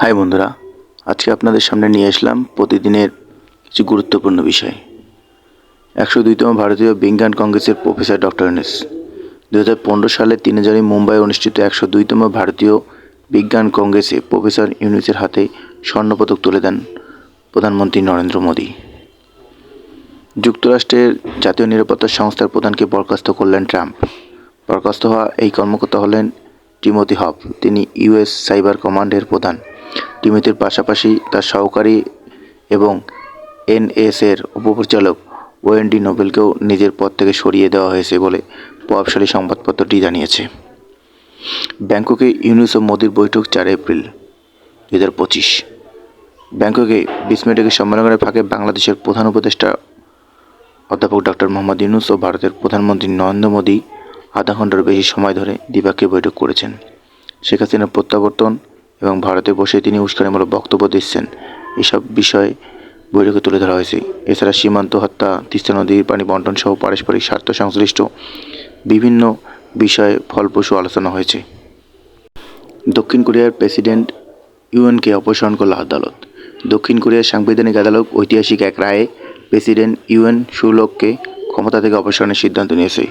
High বন্ধুরা, আজকে আপনাদের সামনে নিয়ে আসলাম প্রতিদিনের কিছু গুরুত্বপূর্ণ বিষয়। একশো দুইতম ভারতীয় বিজ্ঞান কংগ্রেসের প্রফেসর ডক্টর এনএস দু হাজার পনেরো সালে তিন জানুয়ারি মুম্বাই অনুষ্ঠিত একশো দুইতম ভারতীয় বিজ্ঞান কংগ্রেসে প্রফেসর ইউনিসের হাতে স্বর্ণপদক তুলে দেন প্রধানমন্ত্রী নরেন্দ্র মোদী। যুক্তরাষ্ট্রের জাতীয় নিরাপত্তা সংস্থার প্রধানকে বরখাস্ত করলেন ট্রাম্প। বরখাস্ত হওয়া এই কর্মকর্তা হলেন টিমোথি হব তিনি ইউএস সাইবার কমান্ডের প্রধান। টিমোথির পাশাপাশি তার সহকারী এবং এনএসের উপপরিচালক ওয়েন্ডি নোবেলকেও নিজের পদ থেকে সরিয়ে দেওয়া হয়েছে বলে প্রভাবশালী সংবাদপত্রটি জানিয়েছে। ব্যাংককে ইউনুস ও মোদির বৈঠক চার এপ্রিল দু হাজার পঁচিশ। ব্যাংককে বিশ মিনিটের সম্মেলনের ফাঁকে বাংলাদেশের প্রধান উপদেষ্টা অধ্যাপক ডক্টর মোহাম্মদ ইউনুস ও ভারতের প্রধানমন্ত্রী নরেন্দ্র মোদী আধা ঘণ্টার বেশি সময় ধরে দ্বিপাক্ষিক বৈঠক করেছেন। শেখ হাসিনার প্রত্যাবর্তন এবং ভারতে বসে তিনি উস্কানিমূলক বক্তব্য দিচ্ছেন। এসব বিষয়ে বৈঠকে তুলে ধরা হয়েছে। এছাড়া সীমান্ত হত্যা, তিস্তা নদীর পানি বন্টন সহ পারস্পরিক স্বার্থ সংশ্লিষ্ট বিভিন্ন বিষয়ে ফলপ্রসূ আলোচনা হয়েছে। দক্ষিণ কোরিয়ার প্রেসিডেন্ট ইউএনকে অপসারণ করল আদালত। দক্ষিণ কোরিয়ার সাংবিধানিক আদালত ঐতিহাসিক এক রায়ে প্রেসিডেন্ট ইউএন সুলককে ক্ষমতা থেকে অপসারণের সিদ্ধান্ত নিয়েছে।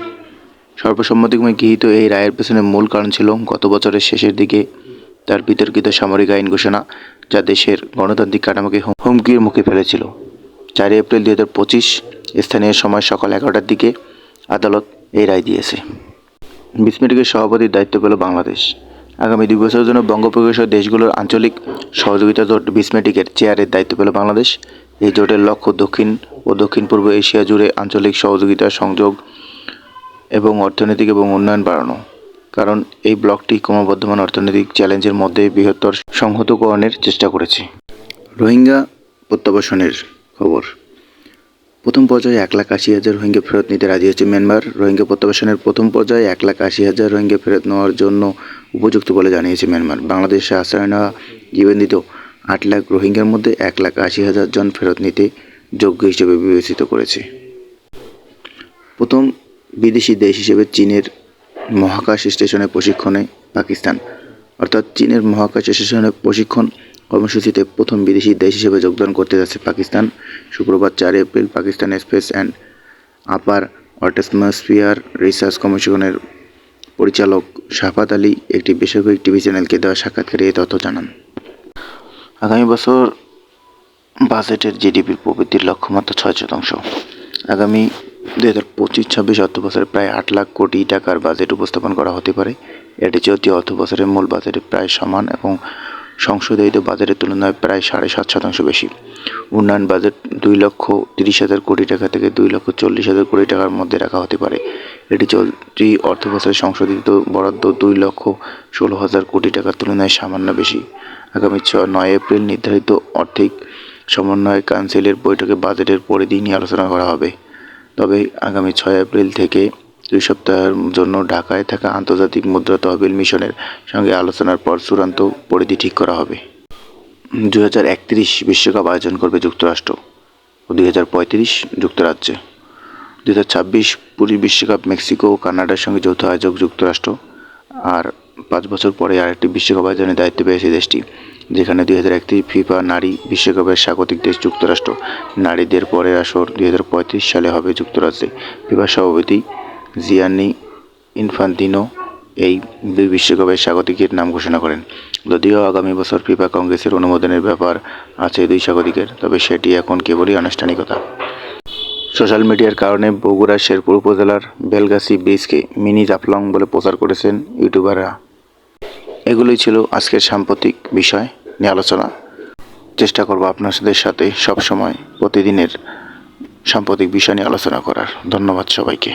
সর্বসম্মতিক্রমে গৃহীত এই রায়ের পেছনে মূল কারণ ছিল গত বছরের শেষের দিকে তার বিতর্কিত সামরিক আইন ঘোষণা যা দেশের গণতান্ত্রিক কাঠামোকে হুমকির মুখে ফেলেছিল। চারই এপ্রিল দুই হাজার পঁচিশ স্থানীয় সময় সকাল এগারোটার দিকে আদালত এই রায় দিয়েছে। বিসমেটিকের সভাপতির দায়িত্ব পেল বাংলাদেশ। আগামী দুই বছরের জন্য বঙ্গোপসাগর দেশগুলোর আঞ্চলিক সহযোগিতা জোট বিসমেটিকের চেয়ারের দায়িত্ব পেল বাংলাদেশ। এই জোটের লক্ষ্য দক্ষিণ ও দক্ষিণ পূর্ব এশিয়া জুড়ে আঞ্চলিক সহযোগিতা সংযোগ এবং অর্থনৈতিক এবং উন্নয়ন বাড়ানো। কারণ এই ব্লকটি ক্রমবর্ধমান অর্থনৈতিক চ্যালেঞ্জের মধ্যে বৃহত্তর সংহতকরণের চেষ্টা করেছে। রোহিঙ্গা প্রত্যাবাসনের খবর। প্রথম পর্যায়ে এক লাখ আশি হাজার রোহিঙ্গা ফেরত নিতে রাজি হয়েছে মিয়ানমার। রোহিঙ্গা প্রত্যাবাসনের প্রথম পর্যায়ে এক লাখ আশি হাজার রোহিঙ্গা ফেরত নেওয়ার জন্য উপযুক্ত বলে জানিয়েছে মিয়ানমার। বাংলাদেশে আশ্রয় নেওয়া নিবন্ধিত আট লাখ রোহিঙ্গার মধ্যে এক লাখ আশি হাজার জন ফেরত নিতে যোগ্য হিসেবে বিবেচিত করেছে। প্রথম বিদেশি দেশ হিসেবে চীনের মহাকাশ স্টেশনে প্রশিক্ষণে পাকিস্তান, অর্থাৎ চীনের মহাকাশ স্টেশনে প্রশিক্ষণ কর্মসূচিতে প্রথম বিদেশি দেশ হিসেবে যোগদান করতে যাচ্ছে পাকিস্তান। শুক্রবার চার April Pakistan space and upper atmosphere research কমিশনের পরিচালক শাফাত আলী একটি বেসরকারি টিভি চ্যানেলকে দেওয়া সাক্ষাৎকারে এই তথ্য জানান। আগামী বছর বাজেটের জিডিপির প্রবৃদ্ধির লক্ষ্যমাত্রা ছয় শতাংশ। আগামী দুই হাজার পঁচিশ, ছাব্বিশ অর্থ বছরে প্রায় আট লাখ কোটি টাকার বাজেট উপস্থাপন করা হতে পারে। এটি চলতি অর্থবছরের মূল বাজেটের প্রায় সমান এবং সংশোধিত বাজেটের তুলনায় প্রায় সাড়ে সাত শতাংশ বেশি। উন্নয়ন বাজেট দুই লক্ষ তিরিশ হাজার কোটি টাকা থেকে দুই লক্ষ চল্লিশ হাজার কোটি টাকার মধ্যে রাখা হতে পারে। এটি চলতি অর্থ বছরে সংশোধিত বরাদ্দ দুই লক্ষ ষোলো হাজার কোটি টাকার তুলনায় সামান্য বেশি। আগামী ছ, নয় এপ্রিল নির্ধারিত আর্থিক সমন্বয় কাউন্সিলের বৈঠকে বাজেটের পরিধি নিয়ে আলোচনা করা হবে। তবে আগামী ছয় এপ্রিল থেকে দুই সপ্তাহের জন্য ঢাকায় থাকা আন্তর্জাতিক মুদ্রা তহবিল মিশনের সঙ্গে আলোচনার পর চূড়ান্ত পরিধি ঠিক করা হবে। দু বিশ্বকাপ আয়োজন করবে যুক্তরাষ্ট্র ও দুই হাজার পঁয়ত্রিশ যুক্তরাজ্যে। দু হাজার ছাব্বিশ পুরী বিশ্বকাপ মেক্সিকো ও কানাডার সঙ্গে যৌথ আয়োজক যুক্তরাষ্ট্র। আর পাঁচ বছর পরে আরেকটি বিশ্বকাপ আয়োজনের দায়িত্ব পেয়েছে দেশটি। যেখানে দুই হাজার একত্রিশ ফিফা নারী বিশ্বকাপের স্বাগতিক দেশ যুক্তরাষ্ট্র। নারীদের পরের আসর দুই হাজার পঁয়ত্রিশ সালে হবে যুক্তরাজ্যে। ফিফা সভাপতি জিয়ানি ইনফান্তিনো এই দুই বিশ্বকাপের স্বাগতিকের নাম ঘোষণা করেন। যদিও আগামী বছর ফিফা কংগ্রেসের অনুমোদনের ব্যাপার আছে দুই স্বাগতিকের, তবে সেটি এখন কেবলই আনুষ্ঠানিকতা। সোশ্যাল মিডিয়ার কারণে বগুড়া শেরপুর উপজেলার বেলগাছি ব্রিজকে মিনি জাফলং বলে প্রচার করেছেন ইউটিউবাররা। এগুলোই ছিল আজকের সাম্প্রতিক বিষয় নিয়ে আলোচনা। চেষ্টা করব আপনাদের সাথে সবসময় প্রতিদিনের সাম্প্রতিক বিষয় নিয়ে আলোচনা করার। ধন্যবাদ সবাইকে।